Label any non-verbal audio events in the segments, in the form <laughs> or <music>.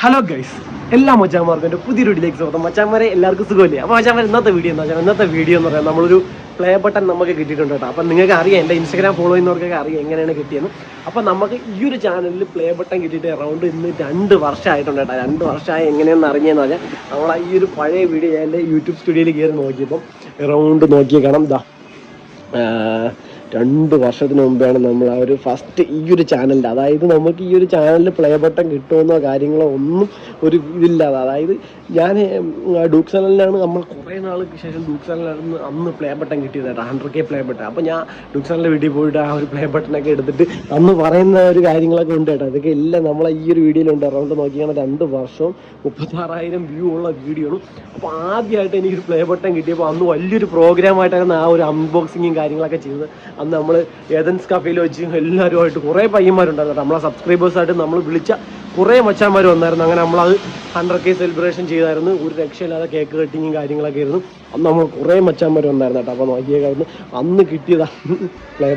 Hello guys എല്ലാ മച്ചാമാർക്കും പുതിയൊരു വീഡിയോയിലേക്ക് സ്വാഗതം. മച്ചാമാരെ എല്ലാവർക്കും സുഖമില്ലേ? അപ്പോൾ മച്ചാമാർ ഇന്നത്തെ വീഡിയോ എന്താ വെച്ചാൽ ഇന്നത്തെ വീഡിയോ എന്ന് പറയാം നമ്മളൊരു പ്ലേ ബട്ടൺ നമുക്ക് കിട്ടിയിട്ടുണ്ട് കേട്ടോ. അപ്പം നിങ്ങൾക്ക് അറിയാം എന്റെ ഇൻസ്റ്റാഗ്രാം ഫോളോ ചെയ്യുന്നവർക്കൊക്കെ അറിയാം എങ്ങനെയാണ് കിട്ടിയെന്ന്. അപ്പം നമുക്ക് ഈ ഒരു ചാനലിൽ പ്ലേ ബട്ടൺ കിട്ടിയിട്ട് അറൗണ്ട് ഇന്ന് രണ്ട് വർഷമായിട്ടുണ്ട് കേട്ടോ. രണ്ട് വർഷമായി എങ്ങനെയെന്ന് അറിഞ്ഞതെന്ന് പറഞ്ഞാൽ നമ്മൾ ഈ ഒരു പഴയ വീഡിയോ എന്റെ യൂട്യൂബ് സ്റ്റുഡിയോയിൽ കയറി നോക്കിയപ്പം അറൗണ്ട് നോക്കിയ കാണാം. ആഹ് രണ്ട് വർഷത്തിന് മുമ്പാണ് നമ്മൾ ആ ഒരു ഫസ്റ്റ് ഈ ഒരു ചാനലിന്റെ അതായത് നമുക്ക് ഈ ഒരു ചാനലിൽ പ്ലേ ബട്ടൺ കിട്ടുമെന്നോ കാര്യങ്ങളോ ഒന്നും ഒരു ഇതില്ലാതെ. അതായത് ഞാൻ ഡൂക്ക് ചാനലിലാണ് നമ്മൾ കുറേ നാൾക്ക് ശേഷം ഡൂക്ക് ചാനലിലായിരുന്നു അന്ന് പ്ലേ ബട്ടൺ കിട്ടിയത് കേട്ടോ. ഹൺഡ്രഡ് കെ പ്ലേ ബട്ടൺ അപ്പോൾ ഞാൻ ഡൂക്ക് ചാനലിന്റെ വീട്ടിൽ പോയിട്ട് ആ ഒരു പ്ലേ ബട്ടണൊക്കെ എടുത്തിട്ട് അന്ന് പറയുന്ന ഒരു കാര്യങ്ങളൊക്കെ ഉണ്ട് കേട്ടോ. അതൊക്കെ എല്ലാം നമ്മൾ ഈ ഒരു വീഡിയോയിലുണ്ട് അറൗണ്ട് നോക്കിയാണ് രണ്ട് വർഷവും മുപ്പത്താറായിരം വ്യൂ ഉള്ള വീഡിയോ അപ്പോൾ ആദ്യമായിട്ട് എനിക്കൊരു പ്ലേ ബട്ടൺ കിട്ടിയപ്പോൾ അന്ന് വലിയൊരു പ്രോഗ്രാമായിട്ടായിരുന്നു ആ ഒരു അൺബോക്സിങ്ങും കാര്യങ്ങളൊക്കെ ചെയ്തത്. അന്ന് നമ്മൾ ഏതൻസ് കഫയിൽ വെച്ച് എല്ലാവരുമായിട്ട് കുറേ പയ്യന്മാരുണ്ടായിരുന്നു നമ്മളെ സബ്സ്ക്രൈബേഴ്സായിട്ട് നമ്മൾ വിളിച്ച കുറേ മച്ചാന്മാർ വന്നായിരുന്നു. അങ്ങനെ നമ്മളത് ഹൺഡ്രഡ് കെ സെലിബ്രേഷൻ ചെയ്തായിരുന്നു. ഒരു രക്ഷയില്ലാതെ കേക്ക് കട്ടിങ്ങും കാര്യങ്ങളൊക്കെ ആയിരുന്നു. അന്ന് നമ്മൾ കുറേ മച്ചാന്മാർ വന്നായിരുന്നു കേട്ടോ. അപ്പോൾ നോക്കിയേക്കായിരുന്നു അന്ന് കിട്ടിയതാണ് പ്ലേ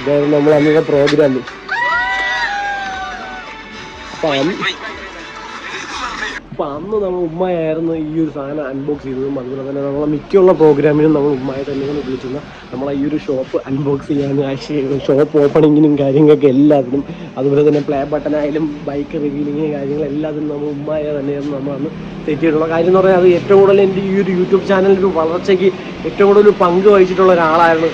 ഇതായിരുന്നു നമ്മൾ അന്നത്തെ പ്രോഗ്രാം അന്ന് അപ്പോൾ അന്ന് നമ്മൾ ഉമ്മയായിരുന്നു ഈ ഒരു സാധനം അൺബോക്സ് ചെയ്തതും അതുപോലെ തന്നെ നമ്മളെ മിക്കുള്ള പ്രോഗ്രാമിനും നമ്മൾ ഉമ്മയെ തന്നെയാണ് വിളിച്ചിരുന്നത് നമ്മളെ ഈ ഒരു ഷോപ്പ് അൺബോക്സ് ചെയ്യാനും ഷോപ്പ് ഓപ്പണിങ്ങിനും കാര്യങ്ങളൊക്കെ എല്ലാത്തിനും അതുപോലെ തന്നെ പ്ലേ ബട്ടൺ ആയാലും ബൈക്ക് റിവീലിങ് കാര്യങ്ങൾ എല്ലാത്തിനും നമ്മൾ ഉമ്മയെ തന്നെയായിരുന്നു നമ്മൾ അന്ന് സെറ്റ് ചെയ്തിട്ടുള്ള കാര്യം എന്ന് പറഞ്ഞാൽ അത് ഏറ്റവും കൂടുതൽ എന്റെ ഈ ഒരു യൂട്യൂബ് ചാനലിന്റെ വളർച്ചയ്ക്ക് ഏറ്റവും കൂടുതൽ പങ്ക് വഹിച്ചിട്ടുള്ള ഒരാളായിരുന്നു.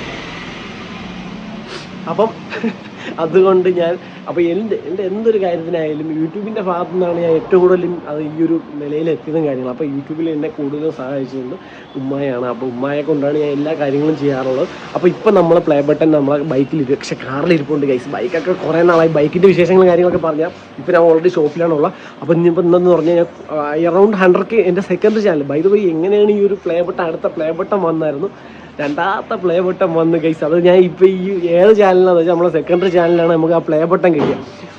അപ്പം <laughs> അതുകൊണ്ട് ഞാൻ അപ്പോൾ എന്റെ എന്റെ എന്തൊരു കാര്യത്തിനായാലും യൂട്യൂബിന്റെ ഭാഗത്തു നിന്നാണ് ഞാൻ ഏറ്റവും കൂടുതലും അത് ഈ ഒരു നിലയിൽ എത്തിയതും കാര്യങ്ങൾ അപ്പോൾ യൂട്യൂബിൽ എന്നെ കൂടുതൽ സഹായിച്ചത് ഉമ്മായാണ് അപ്പോൾ ഉമ്മായെ കൊണ്ടാണ് ഞാൻ എല്ലാ കാര്യങ്ങളും ചെയ്യാറുള്ളത്. അപ്പോൾ ഇപ്പോൾ നമ്മൾ പ്ലേ ബട്ടൺ നമ്മളെ ബൈക്കിൽ പക്ഷേ കാറിൽ ഇരിപ്പുണ്ട് ഗൈസ് ബൈക്കൊക്കെ കുറേ നാളായി. ബൈക്കിന്റെ വിശേഷങ്ങളും കാര്യങ്ങളൊക്കെ പറഞ്ഞാൽ ഇപ്പോൾ ഞാൻ ഓൾറെഡി ഷോപ്പിലാണുള്ളത് അപ്പോൾ ഇനിയിപ്പോൾ ഇന്നെന്ന് പറഞ്ഞു കഴിഞ്ഞാൽ അറൗണ്ട് ഹൺഡ്രഡ് എന്റെ second channel by the way എങ്ങനെയാണ് ഈ ഒരു പ്ലേ ബട്ടൺ അടുത്ത പ്ലേ ബട്ടൺ വന്നായിരുന്നു? രണ്ടാമത്തെ പ്ലേ ബട്ടൺ വന്ന് ഗൈസ് അത് ഞാൻ ഇപ്പോൾ ഈ ഏത് ചാനലാണെന്ന് വെച്ചാൽ നമ്മളെ സെക്കൻഡറി ചാനലാണ് നമുക്ക് ആ പ്ലേ ബട്ടൺ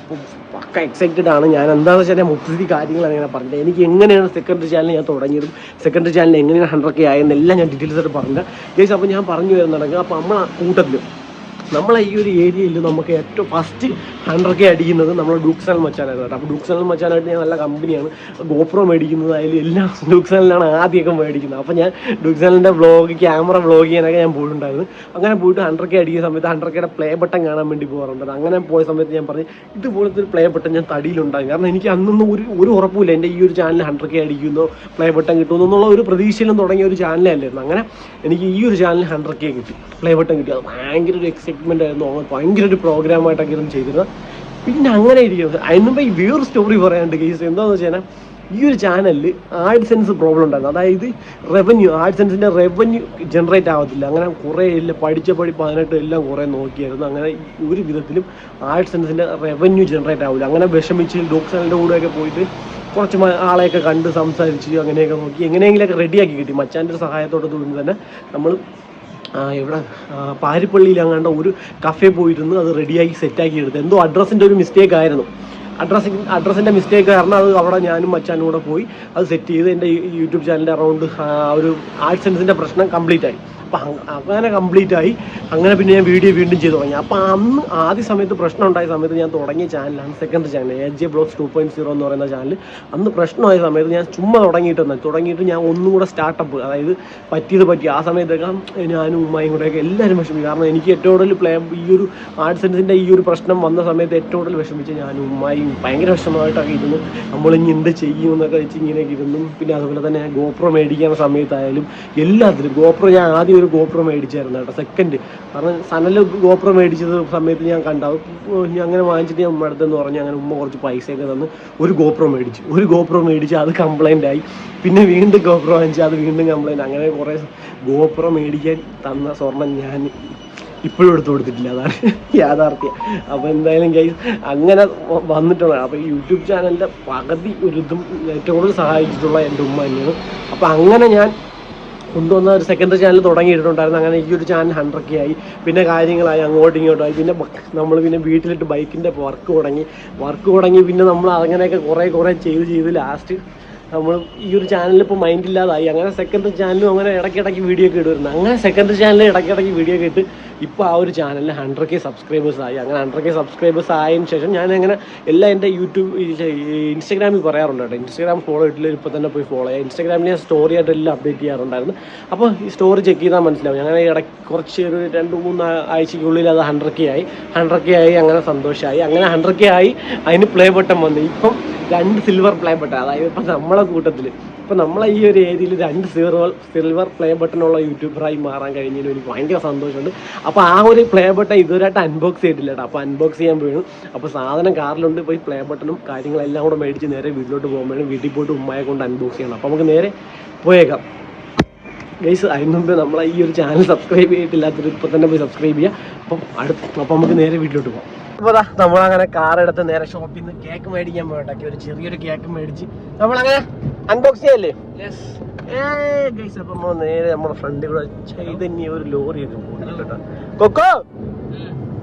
അപ്പോൾ പക്ക എക്സൈറ്റഡ് ആണ്. ഞാൻ എന്താണെന്ന് വെച്ചാൽ ഞാൻ ഒത്തിരി കാര്യങ്ങളാണ് ഇങ്ങനെ പറഞ്ഞത്. എനിക്ക് എങ്ങനെയാണ് സെക്കൻഡറി ചാനൽ ഞാൻ തുടങ്ങിയതും? സെക്കൻഡറി ചാനൽ എങ്ങനെയാണ് ഹൺഡ്രഡ് കെ ആയെന്നെല്ലാം ഞാൻ ഡീറ്റെയിൽസ് ആയിട്ട് പറഞ്ഞത് ഗൈസ് അപ്പോൾ ഞാൻ പറഞ്ഞു വരുന്നുണ്ടെങ്കിൽ അപ്പോൾ നമ്മളെ കൂട്ടത്തിൽ നമ്മളെ ഈ ഒരു ഏരിയയിൽ നമുക്ക് ഏറ്റവും ഫസ്റ്റ് ഹൺഡ്രഡ് കെ അടിക്കുന്നത് നമ്മൾ ഡൂക്സൽ മച്ചാനായിരുന്നു കേട്ടോ. അപ്പോൾ ഡൂക്സൽ മച്ചാനായിട്ട് ഞാൻ നല്ല കമ്പനിയാണ്. ഗോപ്രോ മേടിക്കുന്നതായാലും എല്ലാം <laughs> ഡൂക്സലിലാണ് ആദ്യമൊക്കെ മേടിക്കുന്നത്. അപ്പോൾ ഞാൻ ഡൂക്സലിന്റെ വ്ളോഗ് ക്യാമറ വ്ളോഗ് ചെയ്യാനൊക്കെ ഞാൻ പോയിട്ടുണ്ടായിരുന്നു. അങ്ങനെ പോയിട്ട് ഹൺഡ്രഡ് കെ അടിക്കുന്ന സമയത്ത് ഹൺഡ്രഡ് കെയുടെ പ്ലേ ബട്ടൺ കാണാൻ വേണ്ടി പോകാറുണ്ട്. അങ്ങനെ പോയ സമയത്ത് ഞാൻ പറഞ്ഞു ഇതുപോലത്തെ ഒരു പ്ലേ ബട്ടൺ ഞാൻ തടിയിലുണ്ടാകും. കാരണം എനിക്ക് അന്നൊന്നും ഒരു ഒരു ഉറപ്പില്ല എന്റെ ഈ ഒരു ചാനൽ ഹൺഡ്രഡ് കെ അടിക്കുന്നോ പ്ലേ ബട്ടൺ കിട്ടുമെന്നോ എന്നുള്ള ഒരു പ്രതീക്ഷയിലും തുടങ്ങിയ ഒരു ചാനലേ അല്ലായിരുന്നു. അങ്ങനെ എനിക്ക് ഈ ഒരു ചാനൽ ഹൺഡ്രഡ് കെ കിട്ടി പ്ലേ ബട്ടൺ കിട്ടി. അത് ഭയങ്കര ഒരു എക്സൈറ്റ്മെന്റ് ആയിരുന്നു അവർ ഭയങ്കര ഒരു പ്രോഗ്രാമായിട്ടൊക്കെ ഇരുന്ന് ചെയ്തിരുന്നത്. പിന്നെ അങ്ങനെ ഇരിക്കുന്നത്. അതിന് മുമ്പ് ഈ വേറൊരു സ്റ്റോറി പറയാനുണ്ട് കേസ് എന്താണെന്ന് വെച്ച് കഴിഞ്ഞാൽ ഈ ഒരു ചാനലിൽ ആഡ് സെൻസ് പ്രോബ്ലം ഉണ്ടായിരുന്നു. അതായത് റവന്യൂ ആഡ് സെൻസിന്റെ റവന്യൂ ജനറേറ്റ് ആവത്തില്ല. അങ്ങനെ കുറേ എല്ലാം പഠിച്ച പടി പതിനെട്ട് എല്ലാം കുറേ നോക്കിയായിരുന്നു. അങ്ങനെ ഒരു വിധത്തിലും ആഡ് സെൻസിന്റെ റവന്യൂ ജനറേറ്റ് ആവില്ല അങ്ങനെ വിഷമിച്ച് ഡോക് ചാനലിന്റെ കൂടെയൊക്കെ പോയിട്ട് കുറച്ച് ആളെയൊക്കെ കണ്ട് സംസാരിച്ച് അങ്ങനെയൊക്കെ നോക്കി എങ്ങനെയെങ്കിലൊക്കെ റെഡിയാക്കി കിട്ടി. മച്ചാന്റെ സഹായത്തോടെ തന്നെ നമ്മൾ ഇവിടെ പാരിപ്പള്ളിയിൽ അങ്ങാണ്ട് ഒരു കഫേ പോയിരുന്നു അത് റെഡിയാക്കി സെറ്റാക്കി എടുത്തു. എന്തോ അഡ്രസ്സിന്റെ ഒരു മിസ്റ്റേക്ക് ആയിരുന്നു. അഡ്രസ്സി അഡ്രസ്സിന്റെ മിസ്റ്റേക്ക് കാരണം അത് അവിടെ ഞാനും മച്ചാനും കൂടെ പോയി അത് സെറ്റ് ചെയ്ത് എന്റെ യൂട്യൂബ് ചാനലിന്റെ അറൗണ്ട് ഒരു ആഡ്സെൻസിന്റെ പ്രശ്നം കംപ്ലീറ്റ് ആയി. അപ്പം അങ്ങനെ കംപ്ലീറ്റ് ആയി. അങ്ങനെ പിന്നെ ഞാൻ വീഡിയോ വീണ്ടും ചെയ്ത് തുടങ്ങി. അപ്പം അന്ന് ആദ്യ സമയത്ത് പ്രശ്നം ഉണ്ടായ സമയത്ത് ഞാൻ തുടങ്ങിയ ചാനലാണ് second channel A J blogs two point zero എന്ന് പറയുന്ന ചാനൽ അന്ന് പ്രശ്നമായ സമയത്ത് ഞാൻ ചുമ്മാ തുടങ്ങിയിട്ടെന്ന് തുടങ്ങിയിട്ട് ഞാൻ ഒന്നും കൂടെ സ്റ്റാർട്ടപ്പ് അതായത് പറ്റിയത് പറ്റി. ആ സമയത്തൊക്കെ ഞാനും ഉമ്മയും കൂടെയൊക്കെ എല്ലാവരും വിഷമിക്കും കാരണം എനിക്ക് ഏറ്റവും കൂടുതൽ പ്ലേ ഈ ഒരു ആർട്സൻസിന്റെ ഈ ഒരു പ്രശ്നം വന്ന സമയത്ത് ഏറ്റവും കൂടുതൽ വിഷമിച്ച് ഞാനും ഉമ്മായും ഭയങ്കര വിഷമമായിട്ടൊക്കെ ഇരുന്നു. നമ്മളിനി എന്ത് ചെയ്യുമെന്നൊക്കെ വെച്ച് ഇങ്ങനെയൊക്കെ ഇരുന്നു. പിന്നെ അതുപോലെ തന്നെ ഗോപ്രോ മേടിക്കുന്ന സമയത്തായാലും എല്ലാത്തിലും ഗോപ്രോ ഞാൻ ആദ്യം ഒരു ഗോപ്രോ മേടിച്ചായിരുന്നു കേട്ടോ സെക്കൻഡ് കാരണം സനൽ ഗോപ്രോ മേടിച്ചത് സമയത്ത് ഞാൻ കണ്ട. അങ്ങനെ വാങ്ങിച്ചിട്ട് ഞാൻ ഉമ്മ അടുത്തെന്ന് പറഞ്ഞ് അങ്ങനെ ഉമ്മ കുറച്ച് പൈസയൊക്കെ തന്ന് ഒരു ഗോപ്രോ മേടിച്ചു. ഒരു ഗോപ്രോ മേടിച്ച് അത് കംപ്ലൈന്റ് ആയി. പിന്നെ വീണ്ടും ഗോപ്രോ വാങ്ങിച്ച് അത് വീണ്ടും കംപ്ലൈന്റ് അങ്ങനെ കുറേ ഗോപ്രോ മേടിക്കാൻ തന്ന സ്വർണം ഞാൻ ഇപ്പോഴും എടുത്തു കൊടുത്തിട്ടില്ല. അതാണ് യാഥാർത്ഥ്യം. അപ്പോൾ എന്തായാലും ഗൈസ് അങ്ങനെ വന്നിട്ടുള്ള അപ്പോൾ യൂട്യൂബ് ചാനലിന്റെ പകുതി ഒരു ഇതും ഏറ്റവും കൂടുതൽ സഹായിച്ചിട്ടുള്ള എന്റെ ഉമ്മ തന്നെയാണ്. അപ്പോൾ അങ്ങനെ ഞാൻ കൊണ്ടുവന്ന ഒരു സെക്കൻഡറി ചാനൽ തുടങ്ങിയിട്ടുണ്ടായിരുന്നു. അങ്ങനെ ഈ ഒരു ചാനൽ ഹൺഡ്രഡ് ആയി. പിന്നെ കാര്യങ്ങളായി അങ്ങോട്ടും ഇങ്ങോട്ടും ആയി. പിന്നെ നമ്മൾ പിന്നെ വീട്ടിലിട്ട് ബൈക്കിന്റെ വർക്ക് തുടങ്ങി. വർക്ക് തുടങ്ങി പിന്നെ നമ്മൾ അങ്ങനെയൊക്കെ കുറേ കുറേ ചെയ്ത് ചെയ്ത് ലാസ്റ്റ് നമ്മൾ ഈ ഒരു ചാനൽ ഇപ്പോൾ മൈൻഡ് അങ്ങനെ സെക്കൻഡറി ചാനലും അങ്ങനെ ഇടയ്ക്കിടയ്ക്ക് വീഡിയോ ഒക്കെ ഇടുമായിരുന്നു അങ്ങനെ സെക്കൻഡറി ചാനലിൽ ഇടയ്ക്കിടയ്ക്ക് വീഡിയോ ഒക്കെ ഇട്ട് ഇപ്പോൾ ആ ഒരു ചാനലിന് ഹൺഡ്രഡ് കെ സബ്സ്ക്രൈബേഴ്സ് ആയി. അങ്ങനെ ഹൺഡ്രഡ് കെ സബ്സ്ക്രൈബേഴ്സ് ആയതിനു ശേഷം ഞാൻ അങ്ങനെ എല്ലാ എന്റെ യൂട്യൂബ് ഇൻസ്റ്റാഗ്രാമിൽ പറയാറുണ്ട് കേട്ടോ. ഇൻസ്റ്റാഗ്രാം ഫോളോ ഇട്ടില്ല ഇപ്പോൾ തന്നെ പോയി ഫോളോ ചെയ്യാം. ഇൻസ്റ്റാഗ്രാമിൽ ഞാൻ സ്റ്റോറി ആയിട്ട് എല്ലാം അപ്ഡേറ്റ് ചെയ്യാറുണ്ടായിരുന്നു. അപ്പോൾ ഈ സ്റ്റോറി ചെക്ക് ചെയ്താൽ മനസ്സിലാവും. ഞാൻ ഇടയ്ക്ക് കുറച്ച് ഒരു രണ്ട് മൂന്ന് ആഴ്ചയ്ക്കുള്ളിൽ അത് ഹൺഡ്രഡ് കെ ആയി. ഹൺഡ്രഡ് കെ ആയി അങ്ങനെ സന്തോഷമായി അങ്ങനെ ഹൺഡ്രഡ് കെ ആയി അതിന് പ്ലേ ബട്ടൺ വന്നു. ഇപ്പം രണ്ട് സിൽവർ പ്ലേ ബട്ടൺ അതായത് ഇപ്പം നമ്മളെ കൂട്ടത്തിൽ ഇപ്പം നമ്മളെ ഈ ഒരു ഏരിയയിൽ രണ്ട് സീറോ സിൽവർ പ്ലേ ബട്ടണുള്ള യൂട്യൂബറായി മാറാൻ കഴിഞ്ഞതിന് എനിക്ക് ഭയങ്കര സന്തോഷമുണ്ട്. അപ്പോൾ ആ ഒരു പ്ലേ ബട്ടൺ ഇതുവരെയായിട്ട് അൺബോക്സ് ചെയ്തിട്ടില്ല കേട്ടോ അപ്പോൾ അൺബോക്സ് ചെയ്യാൻ വേണം. അപ്പോൾ സാധനം കാറിലുണ്ട്. പോയി പ്ലേ ബട്ടണും കാര്യങ്ങളെല്ലാം കൂടെ മേടിച്ച് നേരെ വീട്ടിലോട്ട് പോകാൻ വേണം വീട്ടിൽ പോയിട്ട് ഉമ്മയെ കൊണ്ട് അൺബോക്സ് ചെയ്യണം. അപ്പോൾ നമുക്ക് നേരെ പോയേക്കാം. ഗൈസ് അതിന് മുമ്പ് നമ്മളെ ഈ ഒരു ചാനൽ സബ്സ്ക്രൈബ് ചെയ്തിട്ടില്ലാത്തൊരു ഇപ്പോൾ തന്നെ പോയി സബ്സ്ക്രൈബ് ചെയ്യുക അപ്പം അടുത്ത് അപ്പം നമുക്ക് നേരെ വീട്ടിലോട്ട് പോകാം. അപ്പോൾ നമ്മളങ്ങനെ കാർ എടുത്ത് നേരെ ഷോപ്പിൽ നിന്ന് കേക്ക് മേടിക്കാൻ പോകട്ടെ. ഒരു ചെറിയൊരു കേക്ക് മേടിച്ച് നമ്മളങ്ങനെ അൺബോക്സ് ചെയ്യല്ലേ? ഗൈസ് അപ്പം നമ്മൾ നേരെ നമ്മുടെ ഫ്രണ്ടിൽ കൂടെ ചൈതന്യ ഒരു ലോറി ഒക്കെ പോകുന്നുണ്ട് കേട്ടോ. കൊക്കോ?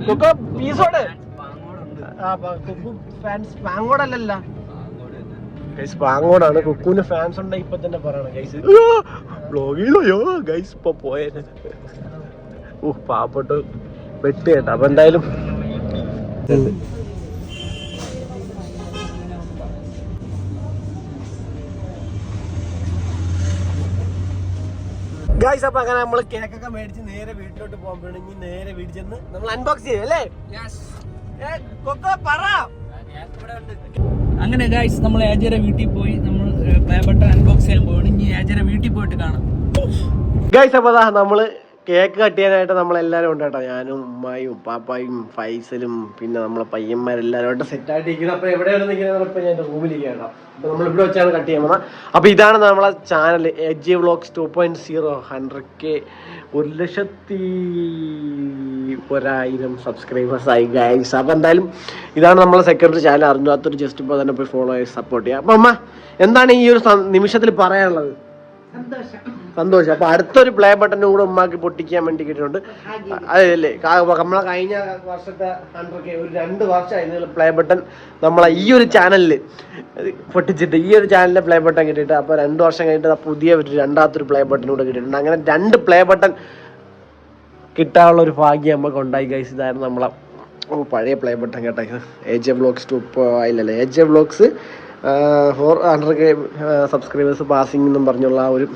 കൊക്കോ പീസോട് ആ കൊക്കു ഫാൻസ് പാങ്ങോടല്ലല്ല ഗൈസ് പാങ്ങോടാണ്. കുക്കുവിന് ഫാൻസ് ഉണ്ടെങ്കിൽ ഇപ്പൊ തന്നെ പറയണം ഗൈസ് ബ്ലോഗിലോ ഗൈസ് ഇപ്പൊ പോയത് ഓ പാവപ്പെട്ട്. വെട്ട് കേട്ടോ. അപ്പൊ എന്തായാലും ഗൈസ് അപ്പൊ അങ്ങനെ നമ്മൾ കേക്കൊക്കെ മേടിച്ച് നേരെ വീട്ടിലോട്ട് പോകുമ്പോഴാണ് ഇനി നേരെ വീട്ടിൽ ചെന്ന് നമ്മൾ അൺബോക്സ് ചെയ്യും അല്ലേ? കൊക്കോ പറ. അങ്ങനെ ഗൈസ് നമ്മൾ ഏജര വീട്ടിൽ പോയി. നമ്മൾ പ്ലേ ബട്ടൺ അൺബോക്സ് ചെയ്യാൻ പോവാണ് ഇനി ഏജര വീട്ടിൽ പോയിട്ട് കാണാം. ഗൈസ് അപ്പൊ നമ്മൾ കേക്ക് കട്ട് ചെയ്യാനായിട്ട് നമ്മളെല്ലാരും ഉണ്ട് കേട്ടോ. ഞാനും ഉമ്മായും ഉപ്പാപ്പായും ഫൈസലും പിന്നെ നമ്മളെ പയ്യന്മാരെല്ലാവരും ആയിട്ട് സെറ്റ് ആയിട്ട് ഇരിക്കുന്നത് അപ്പൊ എവിടെയാണ് നിൽക്കുന്നത് ഇപ്പോൾ ഞാൻ റൂമിൽ കേട്ടോ അപ്പൊ നമ്മൾ ഇവിടെ വെച്ചാണ് കട്ട് ചെയ്യാൻ പോകുന്നത്. അപ്പൊ ഇതാണ് നമ്മളെ channel H G vlogs two point zero hundred K ഒരു ലക്ഷത്തി ഒരായിരം സബ്സ്ക്രൈബേഴ്സ് ആയി ഗൈസ് അപ്പോൾ എന്തായാലും ഇതാണ് നമ്മളെ സെക്കൻഡറി ചാനൽ അറിഞ്ഞാത്തൊരു ജസ്റ്റ് ഇപ്പോൾ തന്നെ പോയി ഫോളോ ചെയ്ത് സപ്പോർട്ട് ചെയ്യുക അപ്പൊ അമ്മ എന്താണ് ഈ ഒരു നിമിഷത്തിൽ പറയാനുള്ളത്? സന്തോഷം. അപ്പൊ അടുത്തൊരു പ്ലേ ബട്ടനും കൂടെ ഉമ്മാക്കി പൊട്ടിക്കാൻ വേണ്ടി കിട്ടിയിട്ടുണ്ട്. അതല്ലേ നമ്മളെ കഴിഞ്ഞ വർഷത്തെ ഹൺഡ്രഡ് കെ ഒരു രണ്ട് വർഷമായി പ്ലേ ബട്ടൺ നമ്മളെ ഈ ഒരു ചാനലിൽ പൊട്ടിച്ചിട്ട് ഈ ഒരു ചാനലിലെ പ്ലേ ബട്ടൺ കിട്ടിയിട്ട് അപ്പൊ രണ്ട് വർഷം കഴിഞ്ഞിട്ട് പുതിയ ഒരു രണ്ടാമത്തെ ഒരു പ്ലേ ബട്ടൺ കൂടെ കിട്ടിയിട്ടുണ്ട്. അങ്ങനെ രണ്ട് പ്ലേ ബട്ടൺ കിട്ടാനുള്ള ഒരു ഭാഗ്യം നമുക്ക് ഉണ്ടായി ഗൈസ് ഇതായിരുന്നു നമ്മളെ ഓ പഴയ പ്ലേ ബട്ടൺ കേട്ടോ ഇത്. എ ജെ ബ്ലോഗ്സ് ടു ഇല്ലല്ലേ? A J blogs four hundred subscribers passing എന്നും പറഞ്ഞുള്ള ആ ഒരു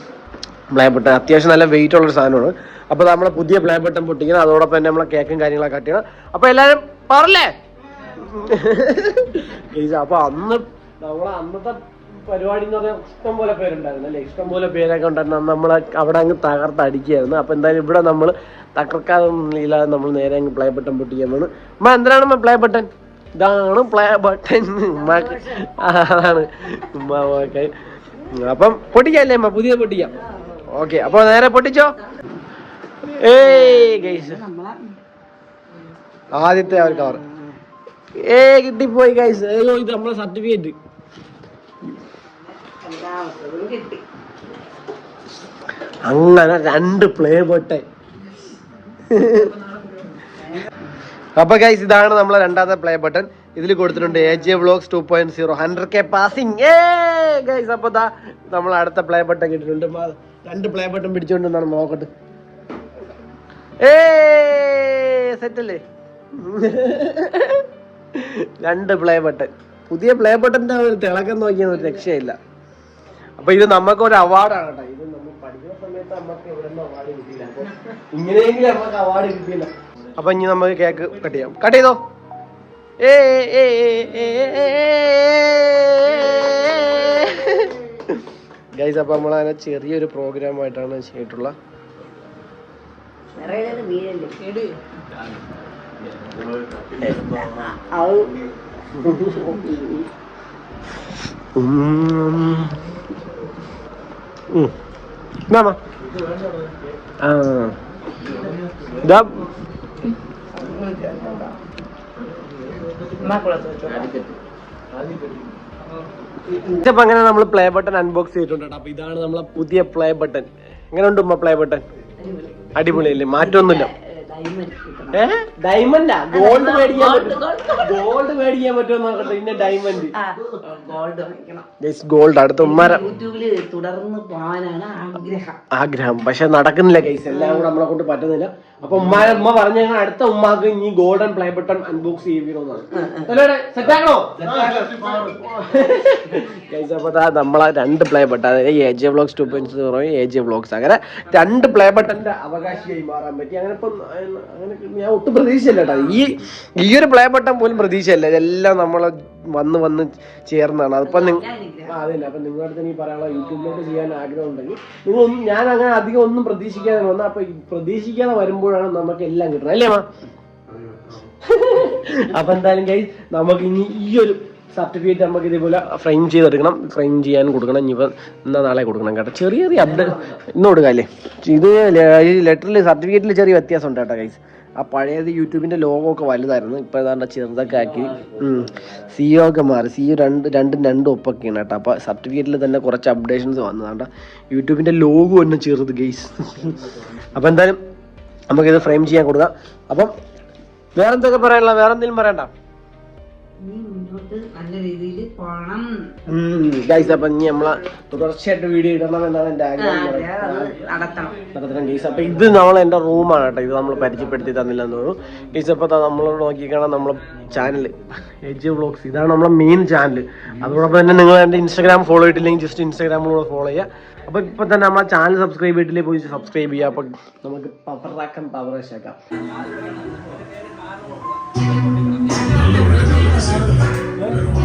പ്ലേ ബട്ടൺ അത്യാവശ്യം നല്ല വെയിറ്റ് ഉള്ളൊരു സാധനമാണ്. അപ്പോൾ നമ്മളെ പുതിയ പ്ലേ ബട്ടൺ പൊട്ടിക്കണം. അതോടൊപ്പം തന്നെ നമ്മളെ കേക്കും കാര്യങ്ങളൊക്കെ കട്ട് ചെയ്യണം. അപ്പോൾ എല്ലാവരും പറഞ്ഞേ? അപ്പോൾ അന്ന് നമ്മളെ അന്നത്തെ പരിപാടി എന്ന് പറഞ്ഞാൽ ഇഷ്ടം പോലെ പേരുണ്ടായിരുന്നു അല്ലേ? ഇഷ്ടം പോലെ പേരൊക്കെ ഉണ്ടായിരുന്നു. നമ്മൾ അവിടെ അങ്ങ് തകർത്തടിക്കുകയായിരുന്നു അപ്പോൾ എന്തായാലും ഇവിടെ നമ്മൾ തകർക്കാതെ ഇല്ലാതെ നമ്മൾ നേരെ അങ്ങ് പ്ലേ ബട്ടൺ പൊട്ടിക്കാൻ ഉമ്മ എന്തിനാണ് പ്ലേ ബട്ടൺ ഇതാണ് പ്ലേ ബട്ടൺ അതാണ് അപ്പം പൊട്ടിക്കല്ലേ അമ്മ പുതിയത് പൊട്ടിക്കാം. ഓക്കെ അപ്പൊ നേരെ പൊട്ടിച്ചോ? ഏയ് ഗൈസ് ആദ്യത്തെ ആ കവർ ഏ കിട്ടിപ്പോയി ഗൈസ് ഇത് നമ്മളെ സർട്ടിഫിക്കറ്റ് അങ്ങനെ രണ്ട് പ്ലേ ബട്ടൺ അപ്പൊ ഗൈസ് ഇതാണ് നമ്മളെ രണ്ടാമത്തെ പ്ലേ ബട്ടൺ ഇതിൽ കൊടുത്തിട്ടുണ്ട് A J vlogs two point zero hundred K passing ഏ ഗൈസ് അപ്പൊ നമ്മൾ അടുത്ത പ്ലേ ബട്ടൺ കിട്ടിയിട്ടുണ്ട്. രണ്ട് പ്ലേ ബട്ടൺ പിടിച്ചുകൊണ്ട് എന്നാണ് നോക്കട്ടെ ഏ സെറ്റ് രണ്ട് പ്ലേ ബട്ടൺ പുതിയ പ്ലേ ബട്ടന്റെ ഒരു തിളക്കം നോക്കിയാൽ ഒരു രക്ഷയില്ല അപ്പൊ ഇത് നമുക്ക് ഒരു അവാർഡാണ് കേട്ടോ ഇത് നമ്മൾ പഠിക്കുന്ന സമയത്ത് നമുക്ക് അവാർഡ് കിട്ടിയില്ല അപ്പൊ ഇങ്ങനെയെങ്കിലും നമുക്ക് അവാർഡ് കിട്ടിയില്ല അപ്പൊ ഇനി നമുക്ക് കേക്ക് കട്ട് ചെയ്യാം കട്ട് ചെയ്തോ ഏ, ഏ, ഏ, ഏ, ഗൈസ് അപ്പൊ നമ്മളങ്ങനെ ചെറിയൊരു പ്രോഗ്രാം ആയിട്ടാണ് ചെയ്തിട്ടുള്ള ഉം. ഉം. ഇതാമ്മ. ആ ഇതാ അങ്ങനെ നമ്മൾ പ്ലേ ബട്ടൺ അൺബോക്സ് ചെയ്തിട്ടുണ്ട്. അപ്പൊ ഇതാണ് നമ്മളെ പുതിയ പ്ലേ ബട്ടൺ എങ്ങനെ ഉണ്ട് പ്ലേ ബട്ടൺ അടിപൊളിയല്ലേ? മാറ്റമൊന്നുമില്ല. ഡയമണ്ട് ഗോൾഡ് മേടിക്കാൻ ഗോൾഡ്, ഗോൾഡ് മേടിക്കാൻ പറ്റുമോ നോക്കട്ടെ പിന്നെ ഡയമണ്ട് ഗോൾഡ് അടുത്ത ഉമ്മാര. തുടർന്ന് പോകാനാണ് ആഗ്രഹം. ആഗ്രഹം. പക്ഷെ നടക്കുന്നില്ല കേസ് എല്ലാം കൂടെ നമ്മളെ കൊണ്ട് പറ്റുന്നില്ല. അപ്പൊ ഉമ്മ ഉമ്മ പറഞ്ഞ അടുത്ത ഉമ്മാക്ക് ഇനി ഗോൾഡൻ പ്ലേ ബട്ടൺ അൺബോക്സ് ചെയ്യണമെന്നാണ് സെറ്റാക്കണോ ഗൈസ് അപ്പൊ നമ്മളെ രണ്ട് പ്ലേ ബട്ടൺ അതായത് A J vlogs two point A J vlogs അങ്ങനെ രണ്ട് പ്ലേ ബട്ടന്റെ അവകാശിയായി മാറാൻ പറ്റി. അങ്ങനെ ഇപ്പം അങ്ങനെ ഞാൻ ഒട്ടും പ്രതീക്ഷയില്ല കേട്ടോ. ഈ ഈ ഒരു പ്ലേ ബട്ടൺ പോലും പ്രതീക്ഷയല്ല ഇതെല്ലാം നമ്മളെ വന്ന് വന്ന് ചേർന്നാണ്. അതിപ്പോ നിങ്ങൾ അതല്ല. അപ്പം നിങ്ങളുടെ അടുത്ത് ഇനി പറയാനുള്ള യൂട്യൂബിലോട്ട് ചെയ്യാൻ ആഗ്രഹം ഉണ്ടെങ്കിൽ നിങ്ങൾ ഞാൻ അങ്ങനെ അധികം ഒന്നും പ്രതീക്ഷിക്കാതെ വന്ന അപ്പൊ പ്രതീക്ഷിക്കാതെ വരുമ്പോഴാണ് നമുക്ക് എല്ലാം കിട്ടുന്നത്. അല്ലേ മാ? <laughs> അപ്പൊ എന്തായാലും കൈ നമുക്ക് ഇനി ഈ ഒരു സർട്ടിഫിക്കറ്റ് നമുക്ക് ഇതേപോലെ ഫ്രെയിം ചെയ്തെടുക്കണം. ഫ്രെയിം ചെയ്യാൻ കൊടുക്കണം. ഇനിയിപ്പോൾ ഇന്നാ നാളെ കൊടുക്കണം കേട്ടോ. ചെറിയ ചെറിയ അപ്ഡേറ്റ് ഇന്ന് കൊടുക്കാല്ലേ ഇത് ലെറ്ററിൽ സർട്ടിഫിക്കറ്റിൽ ചെറിയ വ്യത്യാസം ഉണ്ട് കേട്ടോ ഗൈസ് ആ പഴയത് യൂട്യൂബിന്റെ ലോഗോ ഒക്കെ വലുതായിരുന്നു. ഇപ്പൊ ഏതാണ്ട് ചെറുതൊക്കെ ആക്കി. സിഒ ഒക്കെ മാറി. സിഒ രണ്ട് രണ്ടും രണ്ടും ഒപ്പൊക്കെയാണ് കേട്ടോ. അപ്പൊ സർട്ടിഫിക്കറ്റിൽ തന്നെ കുറച്ച് അപ്ഡേഷൻസ് വന്നതാണ്ട യൂട്യൂബിന്റെ ലോഗോ തന്നെ ചെറുത് ഗെയ്സ് അപ്പൊ എന്തായാലും നമുക്കിത് ഫ്രെയിം ചെയ്യാൻ കൊടുക്കാം. അപ്പം വേറെ എന്തൊക്കെ പറയാനുള്ള വേറെ എന്തെങ്കിലും പറയണ്ട? ഗൈസ് അപ്പൊ ഇനി നമ്മളെ തുടർച്ചയായിട്ട് വീഡിയോ ഇടണം എന്നാണ് എന്റെ ആഗ്രഹം. ഗൈസ് അപ്പൊ ഇത് നമ്മൾ എന്റെ റൂമാണ് കേട്ടോ. ഇത് നമ്മൾ പരിചയപ്പെടുത്തി തന്നില്ല എന്ന് തോന്നുന്നു. ഗൈസ് അപ്പൊ നമ്മൾ നമ്മളോട് നോക്കിക്കാണാൻ നമ്മളെ ചാനൽ എജ് വ്ളോഗ്സ് ഇതാണ് നമ്മളെ മെയിൻ ചാനൽ അതോടൊപ്പം തന്നെ നിങ്ങൾ എന്റെ ഇൻസ്റ്റാഗ്രാം ഫോളോ ചെയ്തില്ലെങ്കിൽ ജസ്റ്റ് ഇൻസ്റ്റാഗ്രാമിലൂടെ ഫോളോ ചെയ്യുക. അപ്പൊ ഇപ്പൊ തന്നെ നമ്മളെ ചാനൽ സബ്സ്ക്രൈബ് ചെയ്തിട്ടില്ലേ പോയി സബ്സ്ക്രൈബ് ചെയ്യുക. അപ്പൊ നമുക്ക് പവറാക്കാൻ പവർ ആക്കാം Ouais.